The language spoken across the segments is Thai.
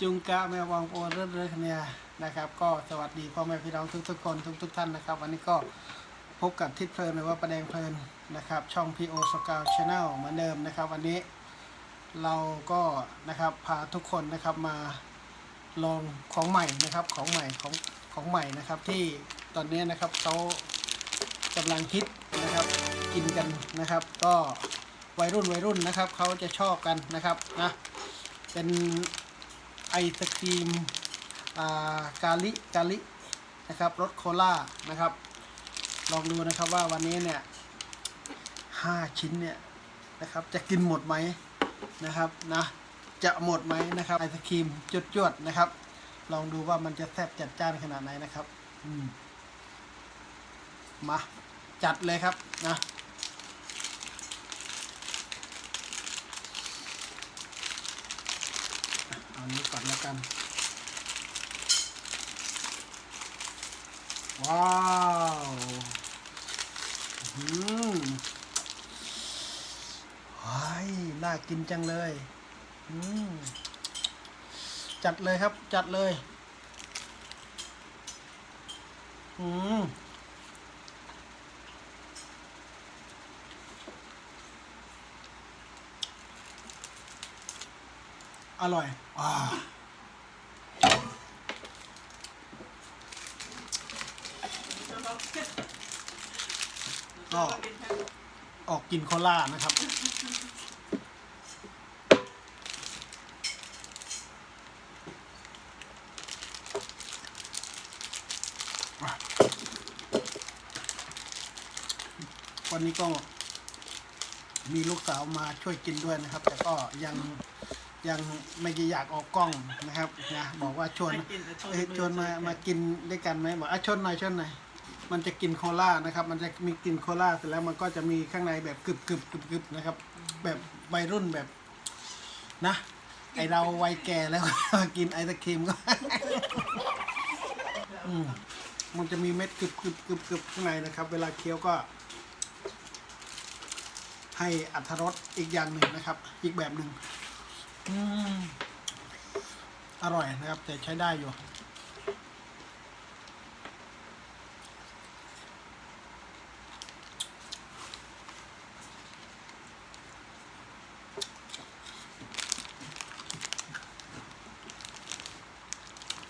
จุงกะแม่วางโอเรื่อยๆเนี่ยนะครับ ก็สวัสดีพ่อแม่พี่น้องทุกๆคนทุกๆท่านนะครับ วันนี้ก็พบกับทิศเพลินหรือว่าประแดงเพลินนะครับ ช่อง PO s c o u t Channel เหมือนเดิมนะครับ วันนี้เราก็นะครับพาทุกคนนะครับมาลองของใหม่นะครับของใหม่ของของใหม่นะครับ ที่ตอนนี้นะครับเขากำลังฮิตนะครับกินกันนะครับ ก็วัยรุ่นวัยรุ่นนะครับเขาจะชอบกันนะครับนะเป็น ไอศครีมกาลิกาลินะครับรสโคลานะครับ ลองดูนะครับว่าวันนี้เนี่ยห้าชิ้นเนี่ยนะครับจะกินหมดไหมนะครับนะจะหมดไหมนะครับไอศครีมจวดๆนะครับ ลองดูว่ามันจะแซ่บจัดจ้านขนาดไหนนะครับ อืมมาจัดเลยครับนะ อันนี้ก่อนล้วกันว้าวอืมเฮ้ยน่ากินจังเลยอืมจัดเลยครับ จัดเลย อืม อร่อยอ่าก็ออกกินโคล่านะครับ วันนี้ก็มีลูกสาวมาช่วยกินด้วยนะครับ แต่ก็ยัง ยังไม่ได้อยากออกกล้องนะครับนะบอกว่าชวนไม่กินแต่ชวนเอ้ยมือชวนมาช่วยกันมากินด้วยกันไหมบอกอะชวนหน่อยชวนหน่อยมันจะกินโคล่านะครับ มันจะมีกลินโคล่าเสร็จแล้วมันก็จะมีข้างในแบบกรึบกรึบกรึบกรึบนะครับ แบบวัยรุ่นแบบนะ ไอเราวัยแก่แล้ว กินไอศครีมก็ อืมมันจะมีเม็ดกรึบกรึบกรึบกรึบข้างในนะครับ เวลาเคี้ยวก็ ให้อัตรสอีกอย่างหนึ่งนะครับ อีกแบบหนึ่ง อืมอร่อยนะครับ แต่ใช้ได้อยู่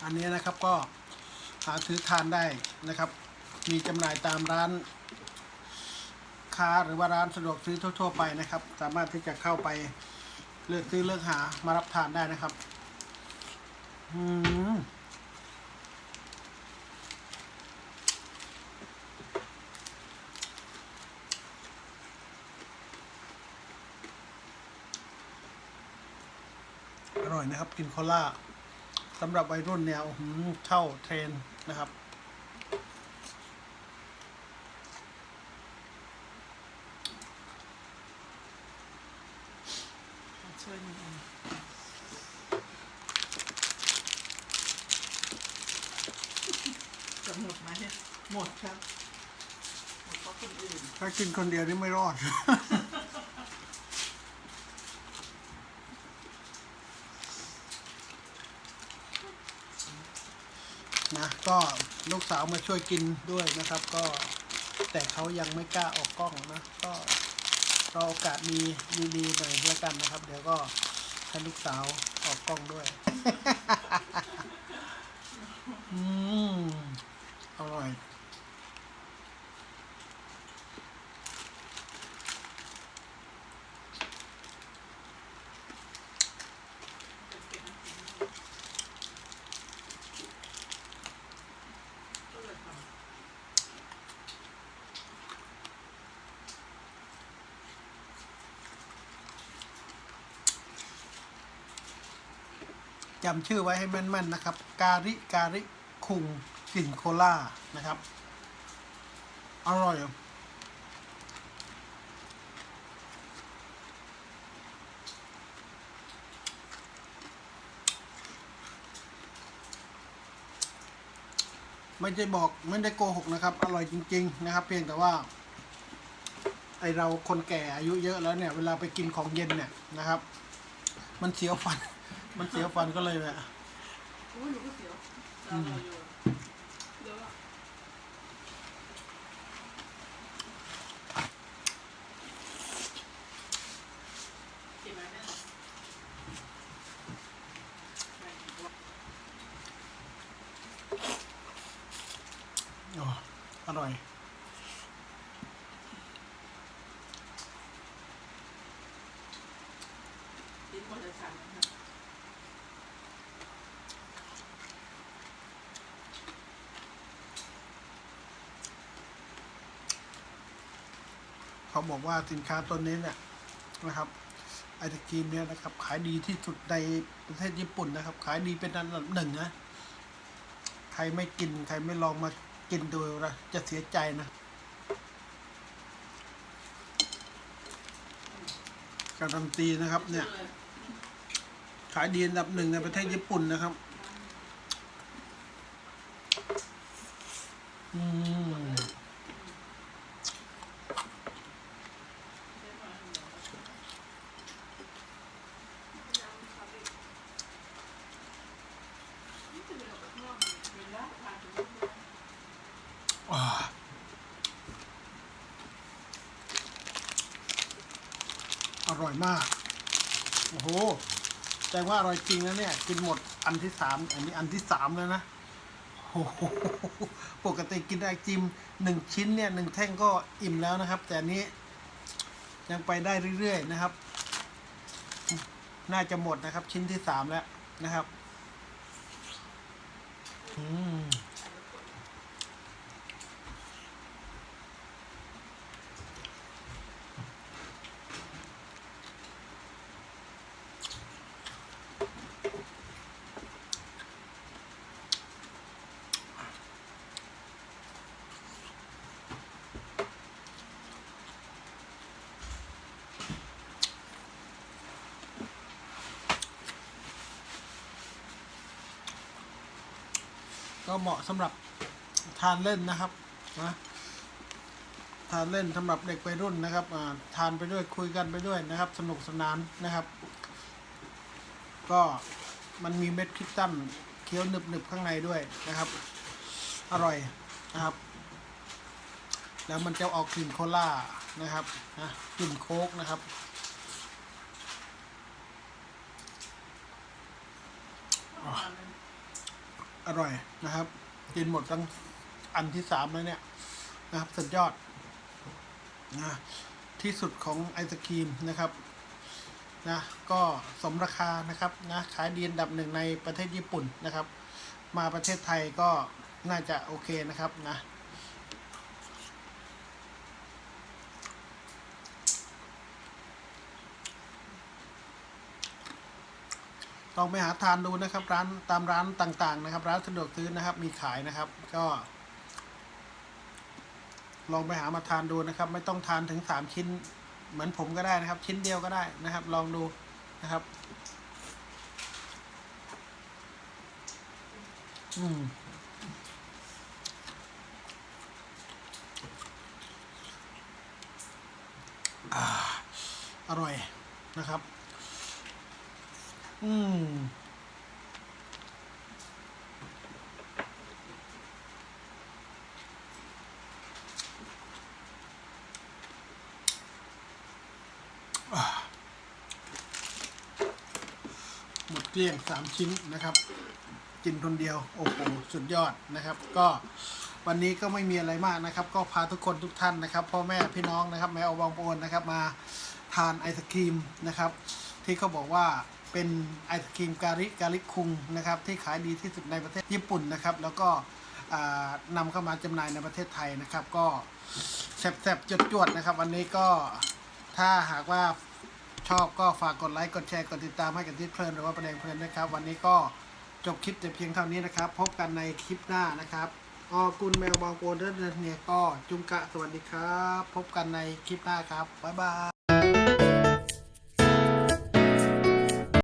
อันนี้นะครับก็หาซื้อทานได้นะครับ มีจำหน่ายตามร้านค้าหรือว่าร้านสะดวกซื้อทั่ว ๆ ไปนะครับ สามารถที่จะเข้าไป เลือกซื้อเลือกหามารับทานได้นะครับ อืมอร่อยนะครับ กินโคล่าสำหรับวัยรุ่นเนี่ยอื้อหือเข้าเทรนนะครับ ช่วยมือจะห มดไหมหมดครับ หมดเพราะคนอื่น ถ้ากินคนเดียวนี่ไม่รอด นะก็ลูกสาวมาช่วยกินด้วยนะครับ ก็แต่เขายังไม่กล้าออกกล้องนะ ก็รอโอกาสมีดีๆหน่อยแล้วกันนะครับ เดี๋ยวก็ให้ลูกสาวออกกล้องด้วย อืมอ ร่อยจำชื่อไว้ให้แม่นๆนะครับ กาลิกาลิคุง กลิ่นโคล่านะครับ อร่อยไม่ได้บอกไม่ได้โกหกนะครับ อร่อยจริง ๆ นะครับ เพียงแต่ว่า ไอเราคนแก่อายุเยอะแล้วเนี่ย เวลาไปกินของเย็นเนี่ยนะครับ มันเสียวฟัน มันเสียวฟันก็เลยแบบโอ้ยหนูก็เสียวเราเราอยู่เดี๋ยวอะกินไหมเนี่ย อ๋ออร่อย กิน คนละเขาบอกว่าสินค้าตัวนี้เนี่ยนะครับไอศกรีมเนี่ยนะครับ ขายดีที่สุดในประเทศญี่ปุ่นนะครับ ขายดีเป็นอันดับหนึ่งนะใครไม่กินใครไม่ลองมากินดูนะจะเสียใจนะการันตีนะครับเนี่ย ขายดีอันดับหนึ่งในประเทศญี่ปุ่นนะครับ อืมอร่อยมาก โอ้โห แสดงว่าอร่อยจริงนะเนี่ย กินหมดอันที่สามอันนี้อันที่สามแล้วนะโอ้โหปกติกินไอจิมหนึ่งชิ้นเนี่ยหนึ่งแท่งก็อิ่มแล้วนะครับ แต่อันนี้ยังไปได้เรื่อยๆนะครับ น่าจะหมดนะครับ ชิ้นที่สามแล้วนะครับ อืม ก็เหมาะสำหรับทานเล่นนะครับนะทานเล่นสำหรับเด็กวัยรุ่นนะครับทานไปด้วยคุยกันไปด้วยนะครับ สนุกสนานนะครับ ก็มันมีเม็ดคริสตัลเคี้ยวหนึบๆข้างในด้วยนะครับ อร่อยนะครับ แล้วมันจะออกกลิ่นโคลานะครับนะกลิ่นโค้กนะครับอ อร่อยนะครับ กินหมดตั้งอันที่สามแล้วเนี่ยนะครับ สุดยอดนะที่สุดของไอศครีมนะครับนะก็สมราคานะครับนะขายดีอันดับหนึ่งในประเทศญี่ปุ่นนะครับ มาประเทศไทยก็น่าจะโอเคนะครับนะ ลองไปหาทานดูนะครับ ร้านตามร้านต่างๆ นะครับ ร้านสะดวกซื้อนะครับ มีขายนะครับ ก็ ลองไปหามาทานดูนะครับ ไม่ต้องทานถึงสามชิ้น เหมือนผมก็ได้นะครับ ชิ้นเดียวก็ได้นะครับ ลองดูนะครับ อืมอร่อยนะครับ อืมหมดเกลี้ยงสามชิ้นนะครับ กินคนเดียว โอ้โหสุดยอดนะครับ ก็วันนี้ก็ไม่มีอะไรมากนะครับ ก็พาทุกคนทุกท่านนะครับพ่อแม่พี่น้องนะครับ แม่อบองโอนนะครับ มาทานไอศครีมนะครับ ที่เขาบอกว่า เป็นไอศครีมการิการิคุงนะครับที่ขายดีที่สุดในประเทศญี่ปุ่นนะครับ แล้วก็นำเข้ามาจำหน่ายในประเทศไทยนะครับ ก็แซ่บๆจวดๆนะครับ วันนี้ก็ถ้าหากว่าชอบก็ฝากกดไลค์กดแชร์กดติดตามให้กับทิศเพลินหรือว่าประเด็นเพลินนะครับ วันนี้ก็จบคลิปแต่เพียงเท่านี้นะครับ พบกันในคลิปหน้านะครับออกุลแมวบองโกลเดนเนี่ยก็จุงกะสวัสดีครับ พบกันในคลิปหน้าครับ บ๊ายบาย